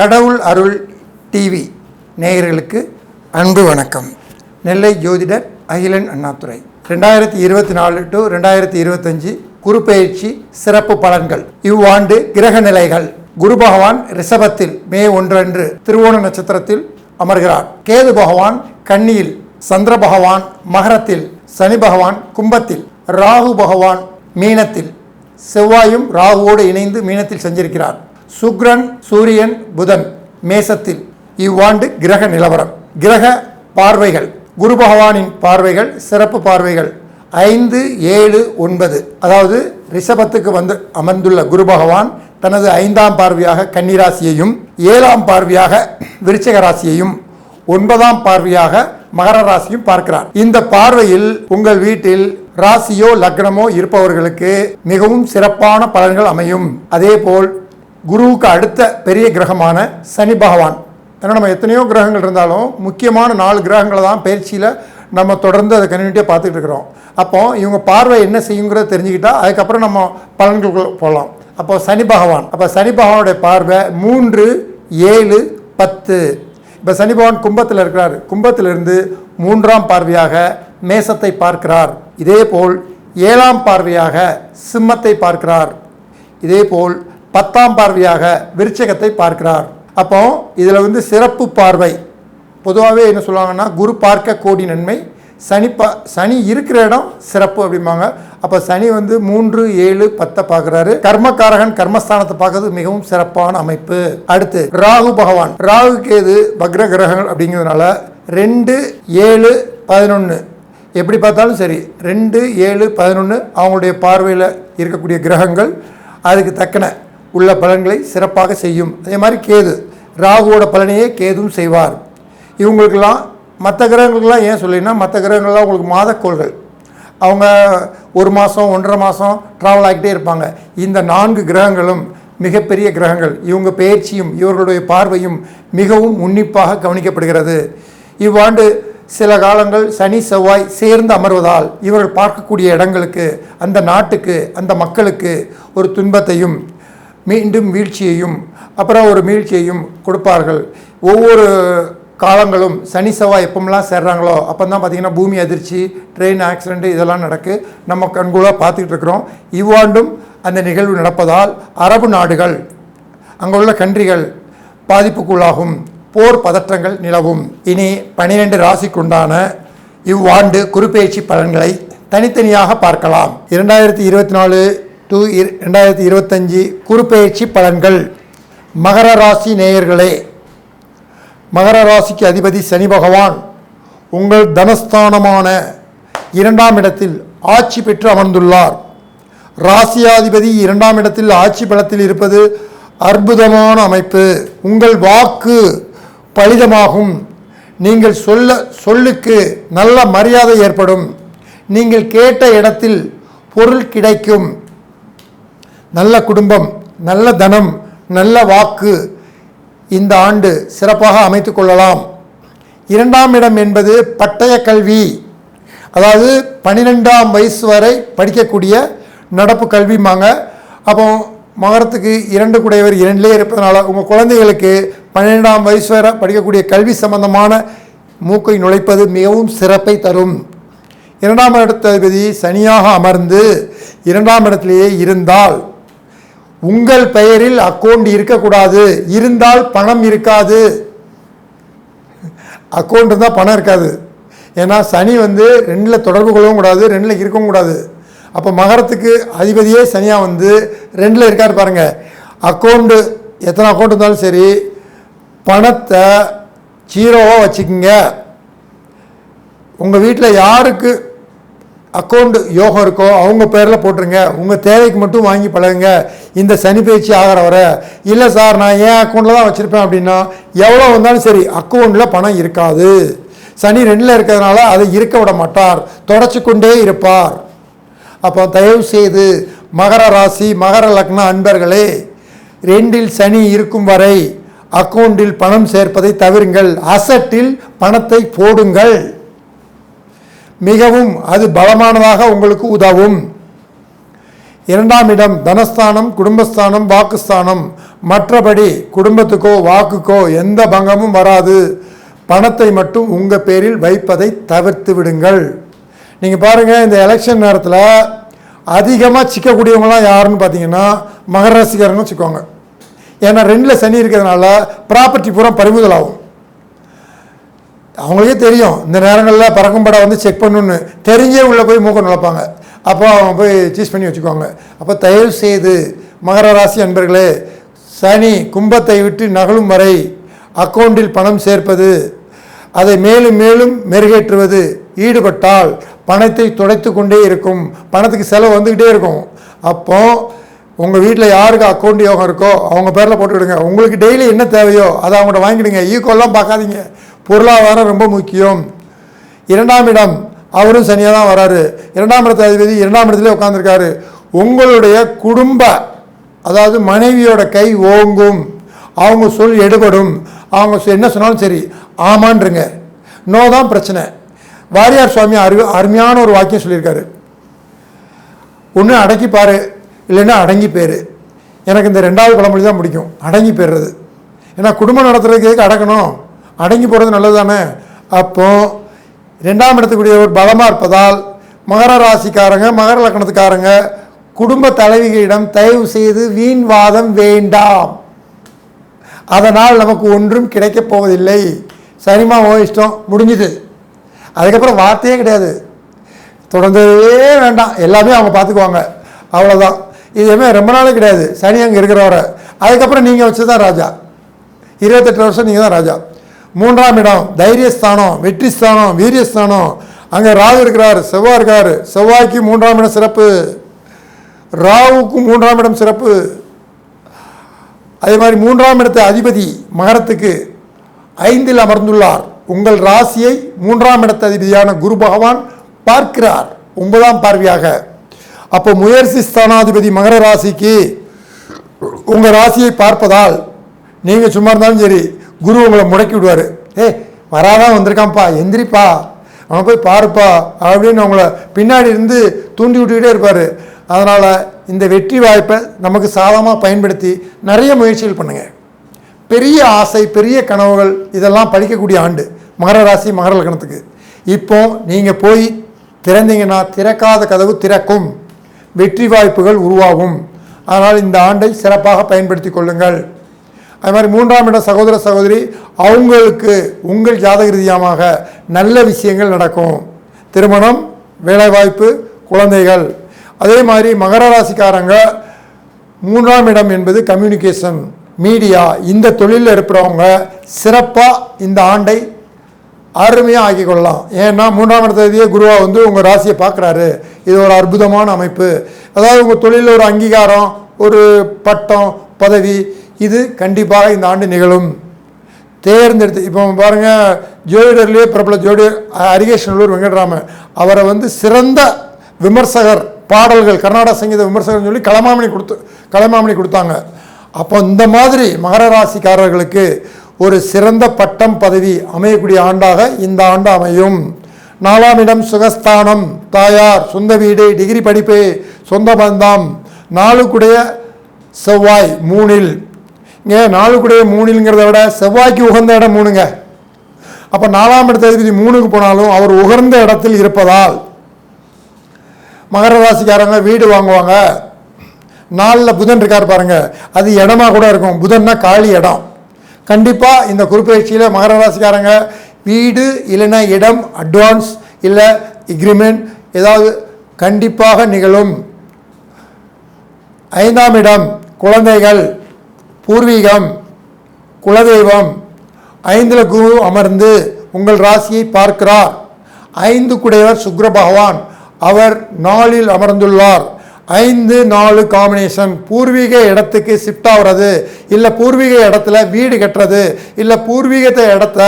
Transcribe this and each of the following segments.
கடவுள் அருள் டிவி நேயர்களுக்கு அன்பு வணக்கம். நெல்லை ஜோதிடர் அகிலன் அண்ணாதுரை. ரெண்டாயிரத்தி இருபத்தி நாலு டு ரெண்டாயிரத்தி இருபத்தஞ்சு குருப்பெயர்ச்சி சிறப்பு பலன்கள். இவ்வாண்டு கிரக நிலைகள். குரு பகவான் ரிஷபத்தில் மே ஒன்றன்று திருவோண நட்சத்திரத்தில் அமர்கிறார். கேது பகவான் கன்னியில் சந்திர பகவான் மகரத்தில் சனி பகவான் கும்பத்தில் ராகு பகவான் மீனத்தில். செவ்வாயும் ராகுவோடு இணைந்து மீனத்தில் செஞ்சிருக்கிறார். சுக்ரன் சூரியன் புதன் மேசத்தில் இவ்வாண்டு கிரக நிலவரம். கிரக பார்வைகள். குரு பகவானின் பார்வைகள் சிறப்பு பார்வைகள். ஐந்து ஏழு ஒன்பது. அதாவது ரிஷபத்துக்கு வந்து அமர்ந்துள்ள குரு பகவான் தனது ஐந்தாம் பார்வையாக கன்னிராசியையும் ஏழாம் பார்வையாக விருச்சக ராசியையும் ஒன்பதாம் பார்வையாக மகர ராசியும் பார்க்கிறார். இந்த பார்வையில் உங்கள் வீட்டில் ராசியோ லக்னமோ இருப்பவர்களுக்கு மிகவும் சிறப்பான பலன்கள் அமையும். அதேபோல் குருவுக்கு அடுத்த பெரிய கிரகமான சனி பகவான். ஏன்னா நம்ம எத்தனையோ கிரகங்கள் இருந்தாலும் முக்கியமான நாலு கிரகங்களை தான் பயிற்சியில் நம்ம தொடர்ந்து அதை கன்யூனிட்டியாக பார்த்துட்டு இருக்கிறோம். அப்போ இவங்க பார்வை என்ன செய்யுங்கிறத தெரிஞ்சுக்கிட்டால் அதுக்கப்புறம் நம்ம பலன்களுக்குள்ள போகலாம். அப்போ சனி பகவான். அப்போ சனி பகவானுடைய பார்வை மூன்று ஏழு பத்து. இப்போ சனி பகவான் கும்பத்தில் இருக்கிறார். கும்பத்திலிருந்து மூன்றாம் பார்வையாக மேசத்தை பார்க்கிறார். இதேபோல் ஏழாம் பார்வையாக சிம்மத்தை பார்க்கிறார். இதேபோல் பத்தாம் பார்வையாக விருச்சகத்தை பார்க்கிறார். அப்போ இதில் வந்து சிறப்பு பார்வை. பொதுவாகவே என்ன சொல்லுவாங்கன்னா குரு பார்க்க கோடி நன்மை சனி பா சனி இருக்கிற இடம் சிறப்பு அப்படிம்பாங்க. அப்போ சனி வந்து மூன்று ஏழு பத்தை பார்க்குறாரு. கர்மக்காரகன் கர்மஸ்தானத்தை பார்க்கறது மிகவும் சிறப்பான அமைப்பு. அடுத்து ராகு பகவான். ராகு கேது பக்ர கிரகங்கள் அப்படிங்கிறதுனால ரெண்டு ஏழு பதினொன்று எப்படி பார்த்தாலும் சரி ரெண்டு ஏழு பதினொன்று அவங்களுடைய பார்வையில் இருக்கக்கூடிய கிரகங்கள் அதுக்கு தக்கன உள்ள பலன்களை சிறப்பாக செய்யும். அதே மாதிரி கேது. ராகுவோட பலனையே கேதும் செய்வார். இவங்களுக்கெல்லாம் மற்ற கிரகங்களுக்கெல்லாம் ஏன் சொல்லினா மற்ற கிரகங்கள்லாம் உங்களுக்கு மாதக்கோள்கள். அவங்க ஒரு மாதம் ஒன்றரை மாதம் ட்ராவல் ஆகிட்டே இருப்பாங்க. இந்த நான்கு கிரகங்களும் மிகப்பெரிய கிரகங்கள். இவங்க பயிற்சியும் இவர்களுடைய பார்வையும் மிகவும் உன்னிப்பாக கவனிக்கப்படுகிறது. இவ்வாண்டு சில காலங்கள் சனி செவ்வாய் சேர்ந்து அமர்வதால் இவர்கள் பார்க்கக்கூடிய இடங்களுக்கு அந்த நாட்டுக்கு அந்த மக்களுக்கு ஒரு துன்பத்தையும் மீண்டும் வீழ்ச்சியையும் அப்புறம் ஒரு மீழ்ச்சியையும் கொடுப்பார்கள். ஒவ்வொரு காலங்களும் சனி செவ்வாய் எப்பமெல்லாம் சேர்றாங்களோ அப்போ தான் பார்த்திங்கன்னா பூமி அதிர்ச்சி ட்ரெயின் ஆக்சிடென்ட் இதெல்லாம் நடக்கு. நம்ம கண்கூடாக பார்த்துக்கிட்டு இருக்கிறோம். இவ்வாண்டும் அந்த நிகழ்வு நடப்பதால் அரபு நாடுகள் அங்குள்ள கன்றிகள் பாதிப்புக்குள்ளாகும். போர் பதற்றங்கள் நிலவும். இனி பனிரெண்டு ராசிக்குண்டான இவ்வாண்டு குறிப்பெயர்ச்சி பலன்களை தனித்தனியாக பார்க்கலாம். இரண்டாயிரத்தி இருபத்தி நாலு டு ரெண்டாயிரத்தி இருபத்தஞ்சி குறுப்பெயர்ச்சி பலன்கள். மகர ராசி நேயர்களே மகர ராசிக்கு அதிபதி சனி பகவான் உங்கள் தனஸ்தானமான இரண்டாம் இடத்தில் ஆட்சி பெற்று அமர்ந்துள்ளார். ராசியாதிபதி இரண்டாம் இடத்தில் ஆட்சி பலத்தில் இருப்பது அற்புதமான அமைப்பு. உங்கள் வாக்கு பலிதமாகும். நீங்கள் சொல்ல சொல்லுக்கு நல்ல மரியாதை ஏற்படும். நீங்கள் கேட்ட இடத்தில் பொருள் கிடைக்கும். நல்ல குடும்பம் நல்ல தனம் நல்ல வாக்கு இந்த ஆண்டு சிறப்பாக அமைத்து கொள்ளலாம். இரண்டாம் இடம் என்பது பட்டய கல்வி. அதாவது பன்னிரெண்டாம் வயசு வரை படிக்கக்கூடிய நடப்பு கல்விமாங்க அப்போ மகரத்துக்கு இரண்டு குடையவர் இரண்டிலே இருப்பதனால உங்கள் குழந்தைகளுக்கு பன்னிரெண்டாம் வயசு வரை படிக்கக்கூடிய கல்வி சம்பந்தமான மூக்கை நுழைப்பது மிகவும் சிறப்பை தரும். இரண்டாம் இடத்ததிபதி சனியாக அமர்ந்து இரண்டாம் இடத்திலேயே இருந்தால் உங்கள் பெயரில் அக்கௌண்ட் இருக்கக்கூடாது. இருந்தால் பணம் இருக்காது. அக்கௌண்ட் இருந்தால் பணம் இருக்காது. ஏன்னா சனி வந்து ரெண்டில் தொடர்பு கொள்ளவும் கூடாது ரெண்டில் இருக்கவும் கூடாது. அப்போ மகரத்துக்கு அதிபதியே சனியாக வந்து ரெண்டில் இருக்கார் பாருங்கள் அக்கௌண்ட்டு எத்தனை அக்கௌண்ட் இருந்தாலும் சரி பணத்தை ஜீரோவாக வச்சுக்கோங்க. உங்கள் வீட்டில் யாருக்கு அக்கௌண்ட் யோகம் இருக்கோ அவங்க பேரில் போட்டுருங்க. உங்கள் தேவைக்கு மட்டும் வாங்கி பழகுங்க. இந்த சனி பயிற்சி ஆகிற வர இல்லை சார் நான் என் அக்கௌண்ட்டில் தான் வச்சுருப்பேன் அப்படின்னா எவ்வளோ வந்தாலும் சரி அக்கௌண்ட்டில் பணம் இருக்காது. சனி ரெண்டில் இருக்கிறதுனால அதை இருக்க விட மாட்டார். தொடச்சி கொண்டே இருப்பார். அப்போ தயவு செய்து மகர ராசி மகர லக்ன அன்பர்களே ரெண்டில் சனி இருக்கும் வரை அக்கௌண்டில் பணம் சேர்ப்பதை தவிருங்கள். அசட்டில் பணத்தை போடுங்கள். மிகவும் அது பலமானதாக உங்களுக்கு உதவும். இரண்டாம் இடம் தனஸ்தானம் குடும்பஸ்தானம் வாக்குஸ்தானம். மற்றபடி குடும்பத்துக்கோ வாக்குக்கோ எந்த பங்கமும் வராது. பணத்தை மட்டும் உங்கள் பேரில் வைப்பதை தவிர்த்து விடுங்கள். நீங்கள் பாருங்கள் இந்த எலெக்ஷன் நேரத்தில் அதிகமாக சிக்கக்கூடியவங்களாம் யாருன்னு பார்த்தீங்கன்னா மகர வச்சுக்கோங்க. ஏன்னா ரெண்டில் சனி இருக்கிறதுனால ப்ராப்பர்ட்டி பூரா பறிமுதல் ஆகும். அவங்களுக்கே தெரியும் இந்த நேரங்களில் பறக்கும் படம் வந்து செக் பண்ணணுன்னு தெரிஞ்சே உள்ளே போய் மூக்க நுழைப்பாங்க. அப்போ அவங்க போய் சீஸ் பண்ணி வச்சுக்குவாங்க. அப்போ தயவு செய்து மகர ராசி அன்பர்களே சனி கும்பத்தை விட்டு நகலும் வரை அக்கௌண்டில் பணம் சேர்ப்பது அதை மேலும் மேலும் மெருகேற்றுவது ஈடுபட்டால் பணத்தை துடைத்து கொண்டே இருக்கும். பணத்துக்கு செலவு வந்துக்கிட்டே இருக்கும். அப்போ உங்கள் வீட்டில் யாருக்கு அக்கௌண்ட் யோகம் இருக்கோ அவங்க பேரில் போட்டுக்கிடுங்க. உங்களுக்கு டெய்லி என்ன தேவையோ அதை அவங்கள்ட்ட வாங்கிடுங்க. ஈக்குவலாம் பார்க்காதீங்க. பொருளாதாரம் ரொம்ப முக்கியம். இரண்டாம் இடம் அவரும் சனியாக தான் வராரு. இரண்டாம் இடத்து அதிபதி இரண்டாம் இடத்துல உட்காந்துருக்காரு உங்களுடைய குடும்ப அதாவது மனைவியோட கை ஓங்கும். அவங்க சொல் எடுபடும். அவங்க சொ- என்ன சொன்னாலும் சரி ஆமான்றுங்க. நோ தான் பிரச்சனை. வாரியார் சுவாமி அரு அருமையான ஒரு வாக்கியம் சொல்லியிருக்காரு. ஒன்று அடக்கிப்பார் இல்லைன்னா அடங்கி பேர் எனக்கு இந்த ரெண்டாவது பழமொழி தான் பிடிக்கும். அடங்கி போயிடுறது. ஏன்னா குடும்பம் நடத்துறதுக்கு எதுக்கு அடக்கணும்? அடங்கி போகிறது நல்லது தானே அப்போ ரெண்டாம் இடத்துக்குரிய ஒரு பலமாக இருப்பதால் மகர ராசிக்காரங்க மகர லக்கணத்துக்காரங்க குடும்ப தலைவிகளிடம் தயவு செய்து வீண் வாதம் வேண்டாம். அதனால் நமக்கு ஒன்றும் கிடைக்கப் போவதில்லை. சரிமா ஓ இஷ்டம் முடிஞ்சுது. அதுக்கப்புறம் வார்த்தையே கிடையாது. தொடர்ந்ததே வேண்டாம். எல்லாமே அவங்க பார்த்துக்குவாங்க. அவ்வளோதான் இதுவுமே ரொம்ப நாளே கிடையாது. சனி அங்கே இருக்கிறவரை. அதுக்கப்புறம் நீங்கள் வச்சு தான் ராஜா. இருபத்தெட்டு வருஷம் நீங்கள் தான் ராஜா. மூன்றாம் இடம் தைரியஸ்தானம் வெற்றி ஸ்தானம் வீரியஸ்தானம். அங்கே ராகு இருக்கிறார் செவ்வாய் இருக்கார். செவ்வாய்க்கு மூன்றாம் இடம் சிறப்பு. ராவுக்கு மூன்றாம் இடம் சிறப்பு. அதே மாதிரி மூன்றாம் இடத்து அதிபதி மகரத்துக்கு ஐந்தில் அமர்ந்துள்ளார். உங்கள் ராசியை மூன்றாம் இடத்து அதிபதியான குரு பகவான் பார்க்கிறார். ஒன்பதாம் பார்வையாக. அப்போ முயற்சி ஸ்தானாதிபதி மகர ராசிக்கு உங்கள் ராசியை பார்ப்பதால் நீங்கள் சும்மா இருந்தாலும் சரி குரு உங்களை முடக்கி விடுவார். ஏ வராதான் வந்திருக்கான்ப்பா எந்திரிப்பா. அவன் போய் பாருப்பா அப்படின்னு அவங்கள பின்னாடி இருந்து தூண்டி விட்டுக்கிட்டே இருப்பார். அதனால் இந்த வெற்றி வாய்ப்பை நமக்கு சாதமாக பயன்படுத்தி நிறைய முயற்சிகள் பண்ணுங்கள் பெரிய ஆசை பெரிய கனவுகள் இதெல்லாம் படிக்கக்கூடிய ஆண்டு மகர ராசி மகர லக்னத்துக்கு. இப்போ நீங்கள் போய் திறந்தீங்கன்னா திறக்காத கதவு திறக்கும். வெற்றி வாய்ப்புகள் உருவாகும். அதனால் இந்த ஆண்டை சிறப்பாக பயன்படுத்தி கொள்ளுங்கள். அது மாதிரி மூன்றாம் இட சகோதர சகோதரி அவங்களுக்கு உங்கள் ஜாதக ரீதியமாக நல்ல விஷயங்கள் நடக்கும். திருமணம் வேலைவாய்ப்பு குழந்தைகள். அதே மாதிரி மகர ராசிக்காரங்க மூன்றாம் இடம் என்பது கம்யூனிகேஷன் மீடியா இந்த தொழிலில் இருக்கிறவங்க சிறப்பாக இந்த ஆண்டை அருமையாக ஆக்கி கொள்ளலாம். ஏன்னா மூன்றாம் இடத்தையே குருவா வந்து உங்கள் ராசியை பார்க்குறாரு. இது ஒரு அற்புதமான அமைப்பு. அதாவது உங்கள் தொழிலில் ஒரு அங்கீகாரம் ஒரு பட்டம் பதவி இது கண்டிப்பாக இந்த ஆண்டு நிகழும். தேர்ந்தெடுத்து இப்போ பாருங்கள் ஜோதிடர்லேயே பிரபல ஜோதிடர் அரிகேஷனூர் வெங்கட்ராமன். அவரை வந்து சிறந்த விமர்சகர் பாடல்கள் கர்நாடக சங்கீத விமர்சகர்னு சொல்லி களமாமணி கொடுத்து களமாமணி கொடுத்தாங்க. அப்போ இந்த மாதிரி மகர ராசிக்காரர்களுக்கு ஒரு சிறந்த பட்டம் பதவி அமையக்கூடிய ஆண்டாக இந்த ஆண்டு அமையும். நாலாம் இடம் சுகஸ்தானம் தாயார் சொந்த வீடு டிகிரி படிப்பு சொந்த பந்தம் நாளுக்குடைய செவ்வாய் மூணில். இங்கே நாளுக்குடைய மூணுங்கிறத விட செவ்வாய்க்கு உகந்த இடம் மூணுங்க. அப்போ நாலாம் இடத்த அதிபதி மூணுக்கு போனாலும் அவர் உகர்ந்த இடத்தில் இருப்பதால். மகர ராசிக்காரங்க வீடு வாங்குவாங்க. நாளில் புதன் இருக்கார் பாருங்க. அது இடமா கூட இருக்கும். புதன்னா காலி இடம். கண்டிப்பாக இந்த குறுப்பெயர்ச்சியில் மகர ராசிக்காரங்க வீடு இல்லைன்னா இடம் அட்வான்ஸ் இல்லை எக்ரிமெண்ட் ஏதாவது கண்டிப்பாக நிகழும். ஐந்தாம் இடம் குழந்தைகள். பூர்வீகம் குலதெய்வம் ஐந்தில் குரு அமர்ந்து உங்கள் ராசியை பார்க்கிறார். ஐந்து குடையவர் சுக்ர பகவான் அவர் நாளில் அமர்ந்துள்ளார். ஐந்து நாலு காம்பினேஷன் பூர்வீக இடத்துக்கு ஷிஃப்ட் ஆகுறது இல்லை பூர்வீக இடத்துல வீடு கட்டுறது இல்லை பூர்வீகத்தை இடத்த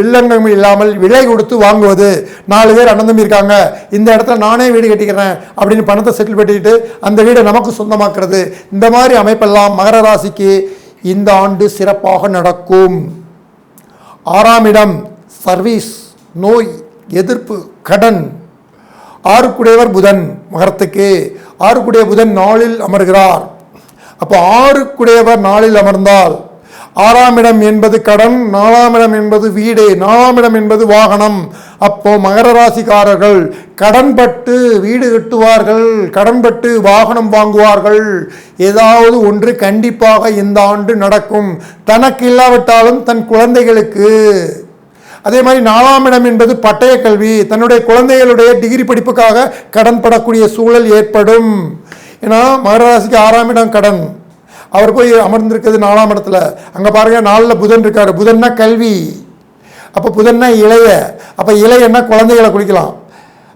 வில்லங்கம் இல்லாமல் விலை கொடுத்து வாங்குவது. நாலு பேர் அண்ணந்தம்பி இருக்காங்க. இந்த இடத்துல நானே வீடு கட்டிக்கிறேன் அப்படின்னு பணத்தை செட்டில் பண்ணிட்டு அந்த வீடை நமக்கு சொந்தமாக்குறது. இந்த மாதிரி அமைப்பெல்லாம் மகர ராசிக்கு இந்த ஆண்டு சிறப்பாக நடக்கும். ஆறாம் இடம் சர்வீஸ் நோய் எதிர்ப்பு கடன். ஆறுக்குடையவர் புதன் மகரத்துக்கு. ஆறுக்குடைய புதன் நாளில் அமர்கிறார். அப்போ ஆறுக்குடையவர் நாளில் அமர்ந்தால் ஆறாம் இடம் என்பது கடன் நாலாம் இடம் என்பது வீடு நாலாம் இடம் என்பது வாகனம். அப்போ மகர ராசிக்காரர்கள் கடன்பட்டு வீடு கட்டுவார்கள் கடன்பட்டு வாகனம் வாங்குவார்கள். ஏதாவது ஒன்று கண்டிப்பாக இந்த ஆண்டு நடக்கும். தனக்கு இல்லாவிட்டாலும் தன் குழந்தைகளுக்கு. அதே மாதிரி நாலாம் இடம் என்பது பட்டய கல்வி. தன்னுடைய குழந்தைகளுடைய டிகிரி படிப்புக்காக கடன் படக்கூடிய சூழல் ஏற்படும். ஏன்னா மகர ராசிக்கு ஆறாம் இடம் கடன். அவர் போய் அமர்ந்திருக்கிறது நாலாம் இடத்துல. அங்கே பாருங்க நாளில் புதன் இருக்கார். புதன்னா கல்வி. அப்போ புதன்னா இளைய. அப்போ இளையன்னா குழந்தைகளை குளிக்கலாம்.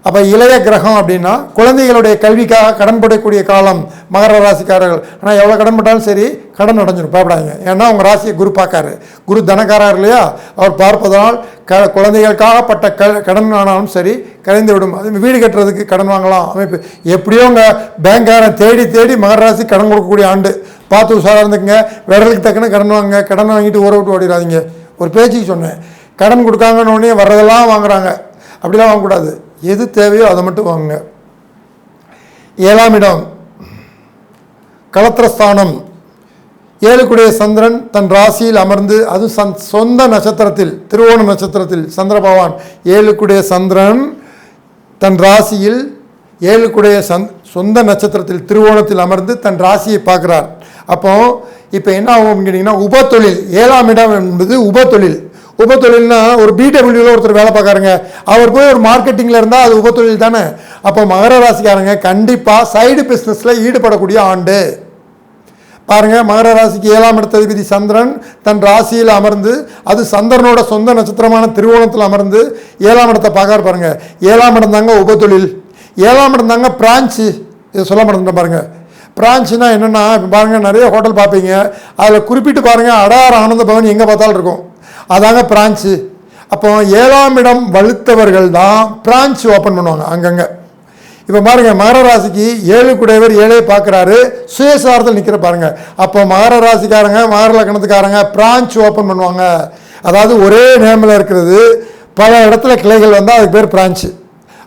அப்போ இளைய கிரகம் அப்படின்னா குழந்தைகளுடைய கல்விக்காக கடன்படக்கூடிய காலம் மகர ராசிக்காரர்கள். ஆனால் எவ்வளோ கடன் பட்டாலும் சரி கடன் அடைஞ்சிடும் பயப்படாங்க ஏன்னா அவங்க ராசியை குரு பார்க்காரு. குரு தனக்காரர் இல்லையா? அவர் பார்ப்பதனால் க குழந்தைகளுக்காக பட்ட க கடன் ஆனாலும் சரி கலைந்து விடும் அது வீடு கட்டுறதுக்கு கடன் வாங்கலாம். அமைப்பு. எப்படியோ உங்கள் பேங்க்காரன் தேடி தேடி மகர ராசி கடன் கொடுக்கக்கூடிய ஆண்டு. பார்த்து உஷாராக இருந்துக்குங்க. விரலுக்கு தக்கன கடன் வாங்க கடன் வாங்கிட்டு ஊற விட்டு ஓடிடாதீங்க ஒரு பேச்சுக்கு சொன்னேன். கடன் கொடுக்காங்கன்னு உடனே வர்றதெல்லாம் வாங்குறாங்க. அப்படிலாம் வாங்கக்கூடாது. எது தேவையோ அதை மட்டும் வாங்குங்க. ஏழாம் இடம். களத்திரஸ்தானம் ஏழுக்குடைய சந்திரன் தன் ராசியில் அமர்ந்து அது சந் சொந்த நட்சத்திரத்தில் திருவோணம் நட்சத்திரத்தில் சந்திர பகவான் ஏழுக்குடைய சந்திரன் தன் ராசியில் ஏழுக்குடைய சந் சொந்த நட்சத்திரத்தில் திருவோணத்தில் அமர்ந்து தன் ராசியை பார்க்குறார். அப்போ இப்போ என்ன ஆகும் கேட்டிங்கன்னா உபத்தொழில். ஏழாம் இடம் என்பது உபத்தொழில். உபத்தொழில்னா ஒரு பிடபிள்யூவில் ஒருத்தர் வேலை பார்க்காருங்க அவர் போய் ஒரு மார்க்கெட்டிங்கில் இருந்தால் அது உபத்தொழில் தானே. அப்போ மகர ராசிக்காரங்க கண்டிப்பாக சைடு பிஸ்னஸில் ஈடுபடக்கூடிய ஆண்டு. பாருங்க மகர ராசிக்கு ஏழாம் இடத்த அதிபதி சந்திரன் தன் ராசியில் அமர்ந்து அது சந்திரனோட சொந்த நட்சத்திரமான திருவோணத்தில் அமர்ந்து ஏழாம் இடத்தை பார்க்காரு பாருங்கள் ஏழாம் இடம் தாங்க உபத்தொழில். ஏழாம் இடம் தாங்க பிரான்ச்சு. இதை சொல்ல மாட்டேன் பாருங்கள் பிரான்ச்சுனா என்னென்னா இப்போ பாருங்கள் நிறைய ஹோட்டல் பார்ப்பீங்க. அதில் குறிப்பிட்டு பாருங்கள் அடார் ஆனந்த பவன் எங்கே பார்த்தாலும் இருக்கும். அதாங்க பிரான்ச்சு. அப்போ ஏழாம் இடம் வலுத்தவர்கள் தான் பிரான்ச் ஓப்பன் பண்ணுவாங்க அங்கங்கே. இப்போ பாருங்க மகர ராசிக்கு ஏழு குடையவர் ஏழே பார்க்குறாரு. சுயசாரத்தில் நிற்கிற பாருங்கள் அப்போ மகர ராசிக்காரங்க மகர லக்னத்துக்காரங்க பிரான்ச் ஓப்பன் பண்ணுவாங்க. அதாவது ஒரே நேமில் இருக்கிறது. பல இடத்துல கிளைகள் வந்தால் அதுக்கு பேர் பிரான்ச்சு.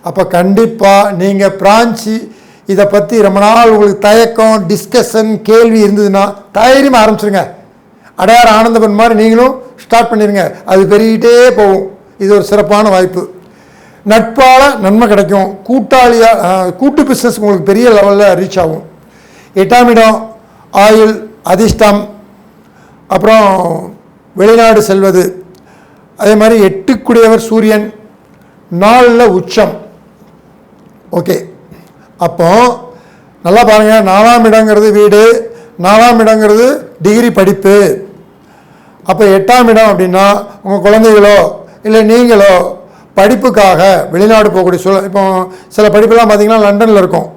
அப்போ கண்டிப்பாக நீங்கள் பிரான்ச்சு இதை பற்றி ரொம்ப நாள் உங்களுக்கு தயக்கம் டிஸ்கஷன் கேள்வி இருந்ததுன்னா தைரியமாக ஆரம்பிச்சிருங்க. அடையார் ஆனந்தபன் மாதிரி நீங்களும் ஸ்டார்ட் பண்ணிடுங்க அது பெருகிட்டே போகும். இது ஒரு சிறப்பான வாய்ப்பு. நட்பால் நன்மை கிடைக்கும். கூட்டாளியாக கூட்டு பிஸ்னஸ் உங்களுக்கு பெரிய லெவலில் ரீச் ஆகும். எட்டாம் இடம் ஆயுள் அதிர்ஷ்டம். அப்புறம் வெளிநாடு செல்வது. அதே மாதிரி எட்டுக்குடையவர் சூரியன். நாளில் உச்சம். ஓகே. அப்போ நல்லா பாருங்கள் நாலாம் இடங்கிறது வீடு நாலாம் இடங்கிறது டிகிரி படிப்பு. அப்போ எட்டாம் இடம் அப்படின்னா உங்கள் குழந்தைகளோ இல்லை நீங்களோ படிப்புக்காக வெளிநாடு போகக்கூடிய சூழல் இப்போ சில படிப்புலாம் பார்த்திங்கன்னா லண்டனில் இருக்கும்.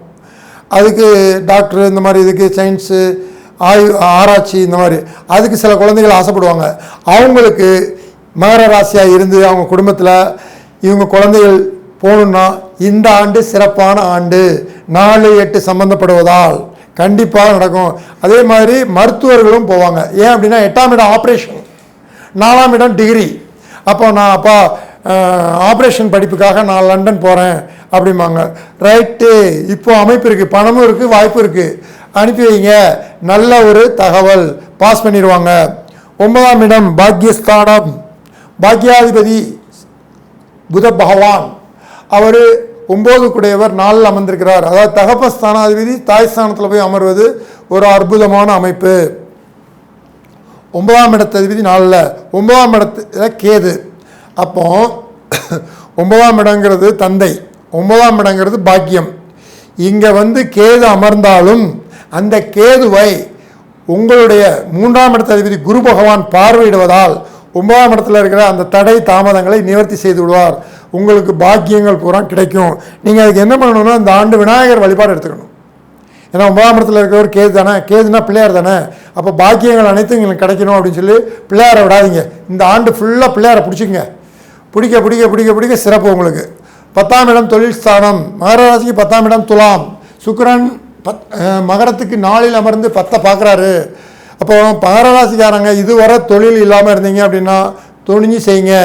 அதுக்கு டாக்டர் இந்த மாதிரி இதுக்கு சயின்ஸு ஆய்வு ஆராய்ச்சி இந்த மாதிரி. அதுக்கு சில குழந்தைகள் ஆசைப்படுவாங்க. அவங்களுக்கு மகர ராசியாக இருந்து அவங்க குடும்பத்தில் இவங்க குழந்தைகள் போகணுன்னா இந்த ஆண்டு சிறப்பான ஆண்டு. நாலு எட்டு சம்மந்தப்படுவதால் கண்டிப்பாக நடக்கும். அதே மாதிரி மருத்துவர்களும் போவாங்க. ஏன் அப்படின்னா எட்டாம் இடம் ஆப்ரேஷன் நாலாம் இடம் டிகிரி அப்போ நான் அப்பா ஆப்ரேஷன் படிப்புக்காக நான் லண்டன் போகிறேன் அப்படிம்பாங்க. ரைட்டு இப்போ அமைப்பு இருக்குது பணமும் இருக்குது வாய்ப்பு இருக்குது அனுப்பி வைங்க. நல்ல ஒரு தகவல் பாஸ் பண்ணிடுவாங்க. ஒன்பதாம் இடம் பாக்யஸ்தானம். பாக்யாதிபதி புத பகவான். அவர் ஒம்பது குடையவர் நாளில் அமர்ந்திருக்கிறார். அதாவது தகப்பஸ்தானாதிபதி தாய் ஸ்தானத்தில் போய் அமர்வது ஒரு அற்புதமான அமைப்பு. ஒன்பதாம் இடத்ததிபதி நாளில். ஒன்பதாம் இடத்துல கேது. அப்போ ஒன்பதாம் இடங்கிறது தந்தை. ஒன்பதாம் இடங்கிறது பாக்கியம். இங்கே வந்து கேது அமர்ந்தாலும் அந்த கேதுவை உங்களுடைய மூன்றாம் இடத்த அதிபதி குரு பகவான் பார்வையிடுவதால் ஒன்பதாம் இடத்துல இருக்கிற அந்த தடை தாமதங்களை நிவர்த்தி செய்து விடுவார். உங்களுக்கு பாக்கியங்கள் பூரா கிடைக்கும். நீங்கள் அதுக்கு என்ன பண்ணணும்னா இந்த ஆண்டு விநாயகர் வழிபாடு எடுத்துக்கணும். ஏன்னா ஒன்பதாம் இடத்துல இருக்கிறவர் கேது தானே. கேதுனா பிள்ளையார் தானே. அப்போ பாக்கியங்கள் அனைத்தும் எங்களுக்கு கிடைக்கணும் அப்படின்னு சொல்லி பிள்ளையாரை விடாதீங்க. இந்த ஆண்டு ஃபுல்லாக பிள்ளையாரை பிடிச்சிங்க பிடிக்க பிடிக்க பிடிக்க பிடிக்க சிறப்பு உங்களுக்கு. பத்தாம் இடம் தொழில் ஸ்தானம். மகர ராசிக்கு பத்தாம் இடம் துலாம். சுக்கரன் பத் மகரத்துக்கு நாளில் அமர்ந்து பத்தை பார்க்குறாரு. அப்போ மகர ராசிக்காரங்க இதுவரை தொழில் இல்லாமல் இருந்தீங்க அப்படின்னா துணிஞ்சு செய்யுங்க.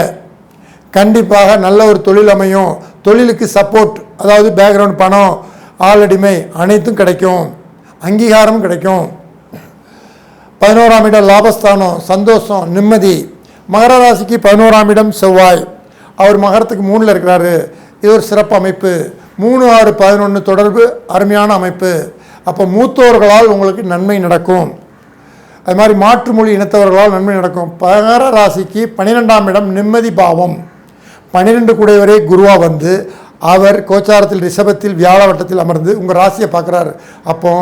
கண்டிப்பாக நல்ல ஒரு தொழில் அமையும். தொழிலுக்கு சப்போர்ட் அதாவது பேக்ரவுண்ட் பணம் ஆளடிமை அனைத்தும் கிடைக்கும். அங்கீகாரம் கிடைக்கும். பதினோராம் இடம் லாபஸ்தானம் சந்தோஷம் நிம்மதி. மகர ராசிக்கு பதினோராம் இடம் செவ்வாய். அவர் மகரத்துக்கு மூணில் இருக்கிறாரு. இது ஒரு சிறப்பு அமைப்பு. மூணு ஆறு பதினொன்று தொடர்பு அருமையான அமைப்பு. அப்போ மூத்தோர்களால் உங்களுக்கு நன்மை நடக்கும். அது மாதிரி மாற்று மொழி இனத்தவர்களால் நன்மை நடக்கும். மகர ராசிக்கு பன்னிரெண்டாம் இடம் நிம்மதி பாவம். பன்னிரெண்டு குடைவரே குருவாக வந்து அவர் கோச்சாரத்தில் ரிஷபத்தில் வியாழ வட்டத்தில் அமர்ந்து உங்கள் ராசியை பார்க்குறாரு. அப்போ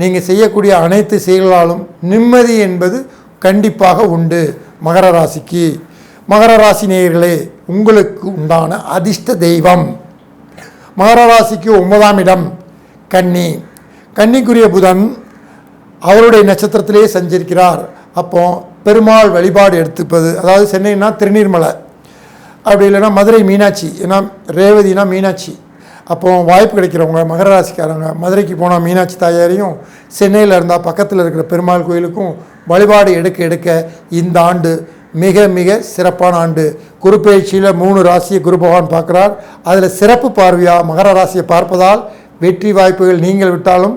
நீங்கள் செய்யக்கூடிய அனைத்து செயல்களாலும் நிம்மதி என்பது கண்டிப்பாக உண்டு மகர ராசிக்கு. மகர ராசி நேயர்களே உங்களுக்கு உண்டான அதிர்ஷ்ட தெய்வம். மகர ராசிக்கு ஒன்பதாம் இடம் கன்னி. கன்னிக்குரிய புதன் அவருடைய நட்சத்திரத்திலே சஞ்சரிக்கிறார். அப்போ பெருமாள் வழிபாடு எடுத்துப்பது அதாவது சென்னைன்னா திருநீர்மலை. அப்படி இல்லைன்னா மதுரை மீனாட்சி ஏன்னா ரேவதினா மீனாட்சி. அப்போ வாய்ப்பு கிடைக்கிறவங்க மகர ராசிக்காரங்க மதுரைக்கு போனால் மீனாட்சி தாயாரையும் சென்னையில் இருந்தால் பக்கத்தில் இருக்கிற பெருமாள் கோயிலுக்கும் வழிபாடு எடுக்க எடுக்க இந்த ஆண்டு மிக மிக சிறப்பான ஆண்டு. குருப்பெயர்ச்சியில் மூணு ராசியை குரு பகவான் பார்க்குறார். அதில் சிறப்பு பார்வையாக மகர ராசியை பார்ப்பதால் வெற்றி வாய்ப்புகள் நீங்கள் விட்டாலும்